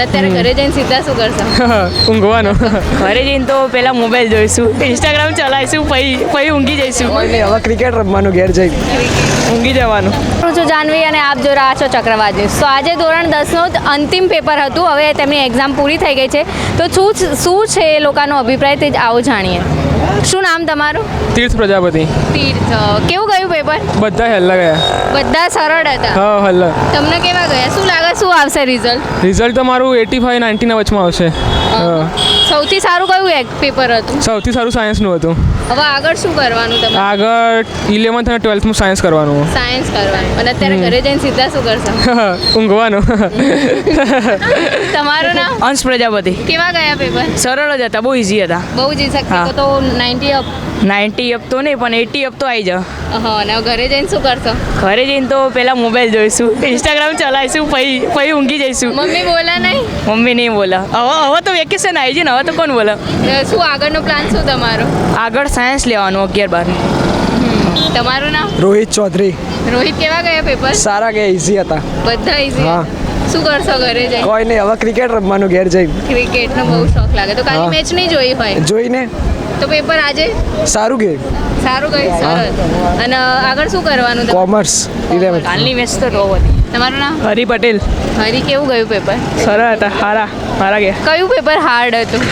અને અત્યારે ઘરે જઈને સીધા શું કરશો? ઊંઘવાનો. ઘરે જઈને તો પહેલાં મોબાઈલ જોઈશું. ઇન્સ્ટાગ્રામ ચલાવીશું પછી પછી ઊંઘી જઈશું. હવે ક્રિકેટ રમવાનું ઘેર જઈ. ઊંઘી જવાનું. હું છું જાનવી અને આપ જો રહ્યા છો ચક્રવાત. ન્યૂઝ તો આજે ધોરણ દસનું જ અંતિમ પેપર હતું. હવે તેમની એક્ઝામ પૂરી થઈ ગઈ છે. તો શું શું છે એ લોકોનો અભિપ્રાય તે જ આવો જાણીએ. શું નામ તમારું? તીર્થ પ્રજાપતિ. તીર્થ. કેવું ગયું પેપર બધા હેલ્લા ગયા. બધા સરળ હતા? હા હેલ્લા. તમને કેવા ગયા? શું લાગે? શું આવશે રિઝલ્ટ રિઝલ્ટ તમારું એટી ફાઈવ નાઇન્ટીના વચમાં આવશે. હા. સૌથી સારું કયું એક પેપર હતું? સૌથી સારું સાયન્સનું હતું. હવે આગળ શું કરવાનું તમારે? આગળ ઇલેવન્થ અને ટ્વેલ્થનું સાયન્સ કરવાનું. સાયન્સ કરવાનું. અને અત્યારે ઘરે જઈને સીધા શું કરશો? ઊંઘવાનું. તમારું નામ? અંશ પ્રજાપતિ. કેવા ગયા પેપર સરળ જ હતા બહુ ઇઝી હતા. બહુ જ શક્તિ હતા તો નાઇન્ટી અપ નાઇન્ટી અપ તો નહીં પણ એટી અપ તો આવી જાઓ. હા અને ઘરે જઈને શું કરશો? ઘરે જઈને તો પહેલાં મોબાઈલ જોઈશું. ઇન્સ્ટાગ્રામ ચલાવીશું પછી પછી ઊંઘી જઈશું. મમ્મી બોલા નહીં? મમ્મી નહીં બોલા. હવે હવે તો વેકેશન આવી છે ને હવે તો કોણ બોલે? શું આગળનો પ્લાન શું તમારો? આગળ સાયન્સ લેવાનું અગિયાર બાર. તમારું નામ? રોહિત ચૌધરી. રોહિત કેવા ગયા પેપર સારા ગયા ઇઝી હતા. બધા ઈઝી હા. શું કરશો ઘરે જઈ કોઈ નહીં હવે ક્રિકેટ રમવાનું ઘેર જઈ. ક્રિકેટનો બહુ શોખ લાગે. તો કાલે મેચ નહીં જોઈ હોય? જોઈને. તો પેપર આજે? સારું ગયું. સારું ગયું સરસ. અને આગળ શું કરવાનું? કોમર્સ કાલની મેચ તો રો હતી. તમારું નામ? હરી પટેલ. હરી કેવું ગયું પેપર? સરળ હતા સારા મારા ગયા. કયું પેપર હાર્ડ હતું?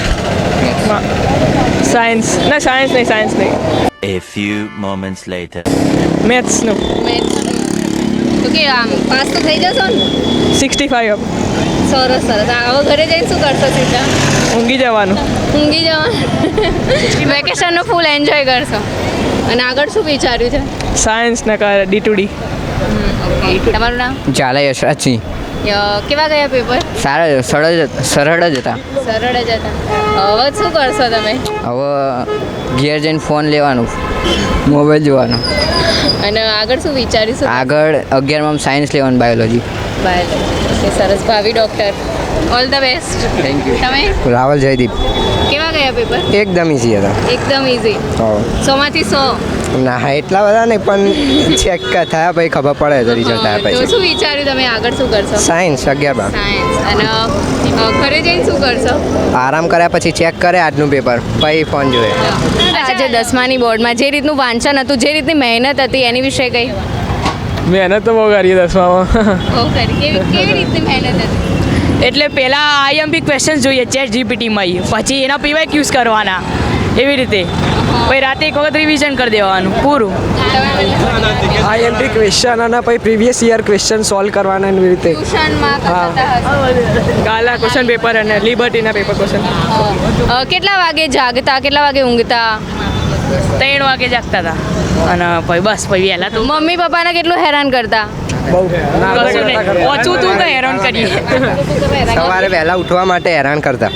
સાયન્સ. ના સાયન્સ નહીં સાયન્સ નહીં. A few moments later. મેથ્સનું. નું તો કે આમ પાસ તો થઈ જશો ને? 65 અપ. સરસ સરસ. આવો ઘરે જઈને શું કરશો સીધા? ઊંઘી જવાનું. ઊંઘી જવા વેકેશનનો ફૂલ એન્જોય કરશો. અને આગળ શું વિચાર્યું છે? સાયન્સ ને કાર ડી ટુ ડી. તમારું નામ? ઝાલા યશરાજસિંહ. કેવા ગયા પેપર સારા સરળ જ સરળ જ હતા. સરળ જ હતા. હવે શું કરશો તમે? હવે ઘેર જઈને ફોન લેવાનું મોબાઈલ જોવાનો. અને આગળ શું વિચારીશું? આગળ અગિયારમાં સાયન્સ લેવાનું બાયોલોજી બાયોલોજી સરસ. ભાવિ doctor all the best thank you તમે? રાવલ જયદીપ. કેવા ગયા પેપર એકદમ ઇઝી હતા. એકદમ ઇઝી સોમાંથી સો? ના એટલા બધા નહીં પણ ચેક થયા પછી ખબર પડે તો રિઝલ્ટ આવ્યા પછી. શું વિચાર્યું તમે આગળ શું કરશો? સાયન્સ અગિયાર બાર. સાયન્સ અને ઘરે જઈને શું કરશો? આરામ કર્યા પછી ચેક કરે આજનું પેપર પછી ફોન જોઈએ. આજે દસમાની બોર્ડમાં જે રીતનું વાંચન હતું જે રીતની મહેનત હતી એની વિશે કઈ? મહેનત તો બહુ કરી દસમામાં. બહુ કરી. કેવી કેવી રીતની મહેનત હતી? એટલે પહેલાં આઈએમપી ક્વેશ્ચન જોઈએ ચેટ જીપીટીમાં પછી એના પીવાય યુઝ કરવાના. એવી રીતે. પછી રાતે એક વખત રિવિઝન કરી દેવાનું પૂરું. આઈએમપી ક્વેશ્ચન અને પછી પ્રીવિયસ યર ક્વેશ્ચન સોલ્વ કરવાના એવી રીતે. ગાલા કરતા ક્વેશ્ચન પેપર અને લિબર્ટીના પેપર ક્વેશ્ચન કેટલા વાગે જાગતા કેટલા વાગે ઊંઘતા? ત્રણ વાગે જાગતા હતા. અને પછી બસ પછી વહેલા તો મમ્મી પપ્પાને કેટલું હેરાન કરતા? બહુ ઓછું તું હેરાન કરીએ. સવારે વહેલા ઉઠવા માટે હેરાન કરતા.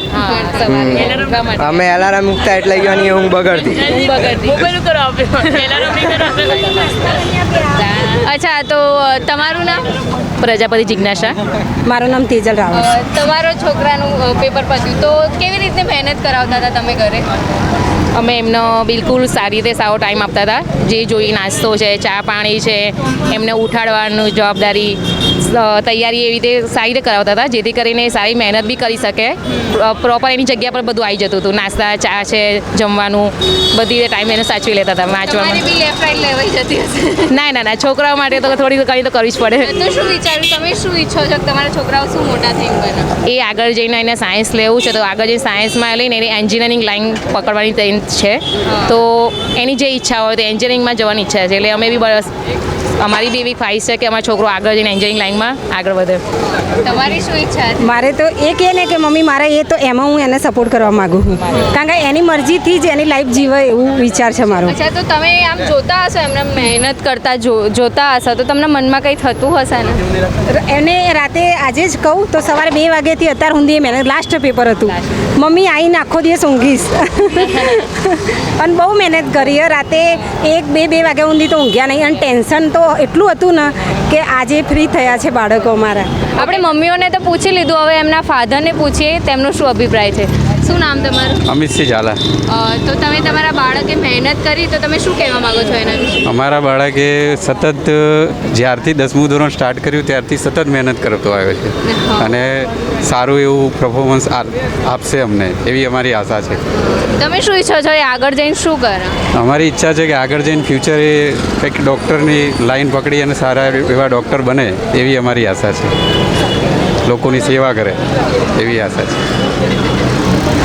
અમે એલાર્મ મૂકતા એટલે ગયો ઊંઘ બગડતી. અચ્છા તો તમારું નામ? પ્રજાપતિ જિજ્ઞાસા. મારું નામ તેજલ રાવલ. તમારો છોકરાનું પેપર પત્યું. તો કેવી રીતે મહેનત કરાવતા હતા તમે ઘરે? અમે એમનો બિલકુલ સારી રીતે સારો ટાઈમ આપતા હતા. જે જોઈ નાસ્તો છે, ચા પાણી છે, એમને ઉઠાડવાનું જવાબદારી તૈયારી એવી રીતે સારી રીતે કરાવતા હતા જેથી કરીને સારી મહેનત બી કરી શકે. પ્રોપર એની જગ્યા પર બધું આવી જતું હતું. નાસ્તા ચા છે જમવાનું બધી રીતે ટાઈમ એને સાચવી લેતા હતા વાંચવામાં. ના ના ના છોકરાઓ માટે તો થોડી કંઈ તો કરવી જ પડે. શું વિચાર્યું તમે શું ઈચ્છો છો તમારા છોકરાઓ શું મોટા થઈને એ આગળ જઈને એને સાયન્સ લેવું છે તો આગળ જઈને સાયન્સમાં લઈને એને એન્જિનિયરિંગ લાઈન પકડવાની ટ્રેન છે. તો એની જે ઈચ્છા હોય તો એન્જિનિયરિંગમાં જવાની ઈચ્છા છે. એટલે અમે બી બસ અમારી બી એવી ખ્વાહિશ છે કે અમારો છોકરો આગળ જઈને એન્જિનિયરિંગ લાઈનમાં આગળ વધે. તમારી શું ઈચ્છા મારે તો એ કહે ને કે મમ્મી મારે એ તો એમાં હું એને સપોર્ટ કરવા માગું છું. કારણ કે એની મરજીથી જ એની લાઈફ જીવે એવું વિચાર છે મારો. અચ્છા તો તમે આમ જોતા હશો એમને મહેનત કરતા જો- જોતા હશો તો તમને મનમાં કંઈ થતું હશે ને? એને રાતે આજે જ કહું તો સવારે બે વાગ્યાથી અત્યાર સુધી મહેનત લાસ્ટ પેપર હતું. મમ્મી આવીને આખો દિવસ ઊંઘીશ. અને બહુ મહેનત કરી હે. રાતે એક બે બે વાગ્યા સુધી તો ઊંઘ્યા નહીં. અને ટેન્શન તો એટલું હતું ને કે આજે ફ્રી થયા છે બાળકો મારા આપણે મમ્મીઓને તો પૂછી લીધું, હવે એમના ફાધરને પૂછીએ તેમનો શું અભિપ્રાય છે? શું નામ તમારું? અમિતસિંહ ઝાલા. તો તમે તમારા બાળકે મહેનત કરી તો તમે શું કહેવા માગો છો એના વિશે અમારા બાળકે સતત જ્યારથી દસમું ધોરણ સ્ટાર્ટ કર્યું ત્યારથી સતત મહેનત કરતો આવ્યો છે. અને સારું એવું પરફોર્મન્સ આપશે અમને એવી અમારી આશા છે. તમે શું ઈચ્છો છો એ આગળ જઈને શું કરે? અમારી ઈચ્છા છે કે આગળ જઈને ફ્યુચર એ કંઈક ડૉક્ટરની લાઈન પકડી અને સારા એવા ડૉક્ટર બને એવી અમારી આશા છે. લોકોની સેવા કરે એવી આશા છે.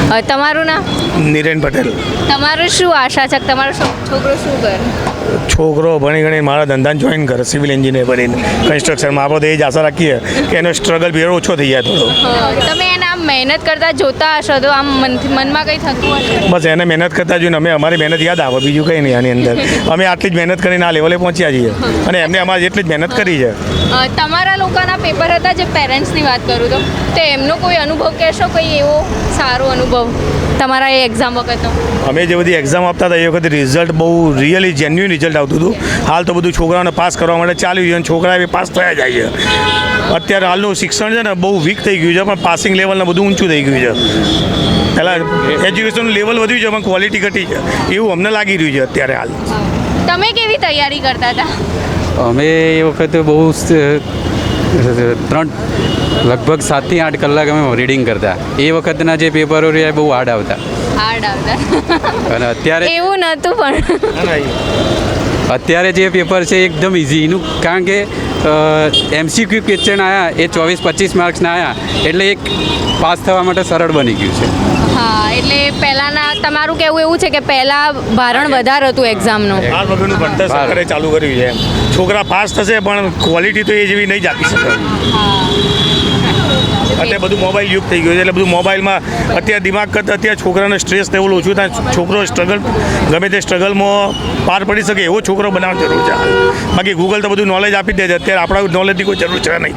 તમારું નામ? નીરેન પટેલ. તમારું શું આશા છે? તમારો છોકરો શું કરે? છોકરો ભણી ગણી મારા ધંધાને જોઈન કરે સિવિલ એન્જિનિયર બનીને. કન્સ્ટ્રક્શનમાં આપણે તો એ જ આશા રાખીએ કે એનો સ્ટ્રગલ પીરિયડ ઓછો થઈ જાય થોડો. તમે એને મહેનત કરતા જોતા હશો તો આમ મનમાં કંઈ થતું હશે? બસ એને મહેનત કરતા જોઈને અમે અમારી મહેનત યાદ આવે બીજું કંઈ નહીં આની અંદર. અમે આટલી જ મહેનત કરીને આ લેવલે પહોંચ્યા છીએ. અને એમને અમારી એટલી જ મહેનત કરી છે. તમારા લોકોના પેપર હતા જે પેરેન્ટ્સની વાત કરું તો? તો એમનો કોઈ અનુભવ કહેશો? કોઈ એવો સારો અનુભવ તમારા એ એક્ઝામ વખતનો? અમે જે બધી એક્ઝામ આપતા હતા એ વખતે રિઝલ્ટ બહુ રિયલી જેન્યુઇન રિઝલ્ટ આવતું હતું. હાલ તો બધું છોકરાઓને પાસ કરવા માટે ચાલ્યું છે અને છોકરા એ પાસ થયા જાય છે. અત્યારે હાલનું શિક્ષણ છે ને બહુ વીક થઈ ગયું છે પણ પાસિંગ લેવલને બધું ઊંચું થઈ ગયું છે. પહેલાં એજ્યુકેશનનું લેવલ વધ્યું છે પણ ક્વોલિટી ઘટી છે. એવું અમને લાગી રહ્યું છે અત્યારે હાલ. તમે કેવી તૈયારી કરતા હતા? અમે એ વખતે બહુ ત્રણ લગભગ સાતથી આઠ કલાક અમે રીડિંગ કરતા. એ વખતના જે પેપરો રહ્યા બહુ હાર્ડ આવતા. હાર્ડ આવતા. અને અત્યારે એવું નહોતું પણ. અત્યારે જે પેપર છે એકદમ ઇઝી એનું કારણ કે એમસીક્યુ ક્વેશ્ચન આવ્યા એ ચોવીસ પચીસ માર્ક્સના આવ્યા એટલે એક પાસ થવા માટે સરળ બની ગયું છે. હા એટલે પહેલાંના તમારું કહેવું એવું છે કે પહેલાં ભારણ વધારે હતું એક્ઝામનું હાલ વગરનું ભણતર સરકારે ચાલુ કર્યું છે છોકરા પાસ થશે પણ ક્વોલિટી તો એ જેવી નહીં જ આપી શકે. અત્યારે બધું મોબાઈલ યુગ થઈ ગયું છે. એટલે બધું મોબાઈલમાં અત્યારે દિમાગ કરતાં અત્યારે છોકરાને સ્ટ્રેસ લેવલ ઓછું થાય. છોકરો સ્ટ્રગલ, ગમે તે સ્ટ્રગલમાં પાર પડી શકે એવો છોકરો બનાવવાની જરૂર છે. બાકી ગૂગલ તો બધું નોલેજ આપી દે છે. અત્યારે આપણા નોલેજની કોઈ જરૂર છે નહીં.